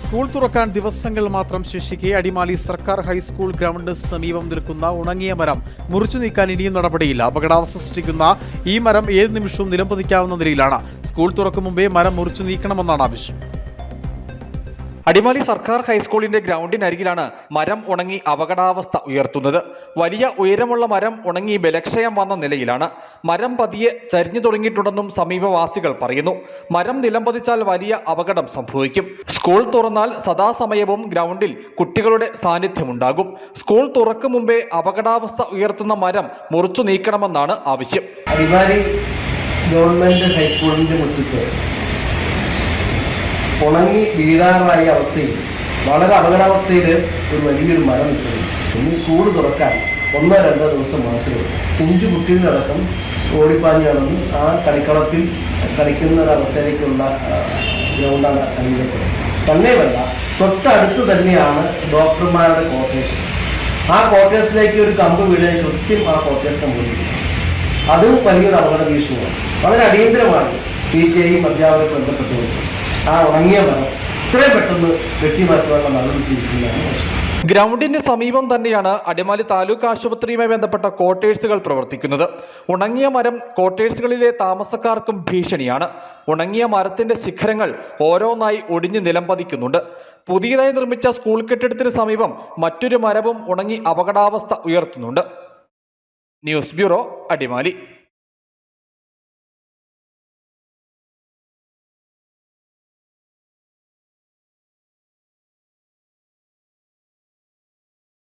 School തുറക്കാൻ ദിവസങ്ങൾ മാത്രം ശേഷിക്കെ അടിമാലി സർക്കാർ ഹൈസ്കൂൾ ഗ്രൗണ്ടിന് സമീപം നിൽക്കുന്ന ഉണങ്ങിയ മരം മുറിച്ചു നീക്കാൻ ഇനിയും നടപടിയില്ല. അപകടാവസ്ഥ സൃഷ്ടിക്കുന്ന ഈ മരം ഏത് നിമിഷവും നിലംപതിക്കാവുന്ന നിലയിലാണ്. സ്കൂൾ തുറക്കും മുമ്പേ മരം മുറിച്ചു നീക്കണമെന്നാണ് ആവശ്യം. അടിമാലി സർക്കാർ ഹൈസ്കൂളിന്റെ ഗ്രൗണ്ടിനരികിലാണ് മരം ഉണങ്ങി അപകടാവസ്ഥ ഉയർത്തുന്നത്. വലിയ ഉയരമുള്ള മരം ഉണങ്ങി ബലക്ഷയം വന്ന നിലയിലാണ്. മരം പതിയെ ചരിഞ്ഞു തുടങ്ങിയിട്ടുണ്ടെന്നും സമീപവാസികൾ പറയുന്നു. മരം നിലംപതിച്ചാൽ വലിയ അപകടം സംഭവിക്കും. സ്കൂൾ തുറന്നാൽ സദാസമയവും ഗ്രൗണ്ടിൽ കുട്ടികളുടെ സാന്നിധ്യമുണ്ടാകും. സ്കൂൾ തുറക്കും മുമ്പേ അപകടാവസ്ഥ ഉയർത്തുന്ന മരം മുറിച്ചു നീക്കണമെന്നാണ് ആവശ്യം. അടിമാലി ഗവൺമെന്റ് ഹൈസ്കൂളിന്റെ മുറ്റത്ത് ഉണങ്ങി വീഴാറായ അവസ്ഥയിൽ വളരെ അപകടാവസ്ഥയിൽ ഒരു വലിയൊരു മരം നിൽക്കുന്നു. ഇനി സ്കൂൾ തുറക്കാൻ ഒന്നോ രണ്ടോ ദിവസം മാത്രമേ കുഞ്ചു കുട്ടികളടക്കം ഓടിപ്പാഞ്ഞ് നടന്ന് ആ കളിക്കളത്തിൽ കളിക്കുന്ന ഒരവസ്ഥയിലേക്കുള്ള ഗ്രൗണ്ടാണ് സമീപത്തിൽ തന്നെയുമല്ല തൊട്ടടുത്ത് തന്നെയാണ് ഡോക്ടർമാരുടെ ക്വാർട്ടേഴ്സ്. ആ ക്വാർട്ടേഴ്സിലേക്ക് ഒരു കമ്പ് വീഴാൻ കൃത്യം ആ ക്വാർട്ടേഴ്സ് സംഭവിക്കുന്നു അതും വലിയൊരു അപകട ഭീഷണിയാണ് വളരെ അടിയന്തരമാണ് പി ടി ഐയും അധ്യാപകരും ബന്ധപ്പെട്ടുകൊണ്ട്. ആ ഉണങ്ങിയ മരം ഇത്രയും പെട്ടെന്ന് വെട്ടിമാറ്റുവാനുള്ള നടപടി സ്വീകരിക്കുന്നതാണ് ഗ്രൗണ്ടിന് സമീപം തന്നെയാണ് അടിമാലി താലൂക്ക് ആശുപത്രിയുമായി ബന്ധപ്പെട്ട ക്വാർട്ടേഴ്സുകൾ പ്രവർത്തിക്കുന്നത്. ഉണങ്ങിയ മരം ക്വാർട്ടേഴ്സുകളിലെ താമസക്കാർക്കും ഭീഷണിയാണ്. ഉണങ്ങിയ മരത്തിന്റെ ശിഖരങ്ങൾ ഓരോന്നായി ഒടിഞ്ഞു നിലംപതിക്കുന്നുണ്ട് പുതിയതായി നിർമ്മിച്ച സ്കൂൾ കെട്ടിടത്തിന് സമീപം മറ്റൊരു മരവും ഉണങ്ങി അപകടാവസ്ഥ ഉയർത്തുന്നുണ്ട്. News bureau Adimali.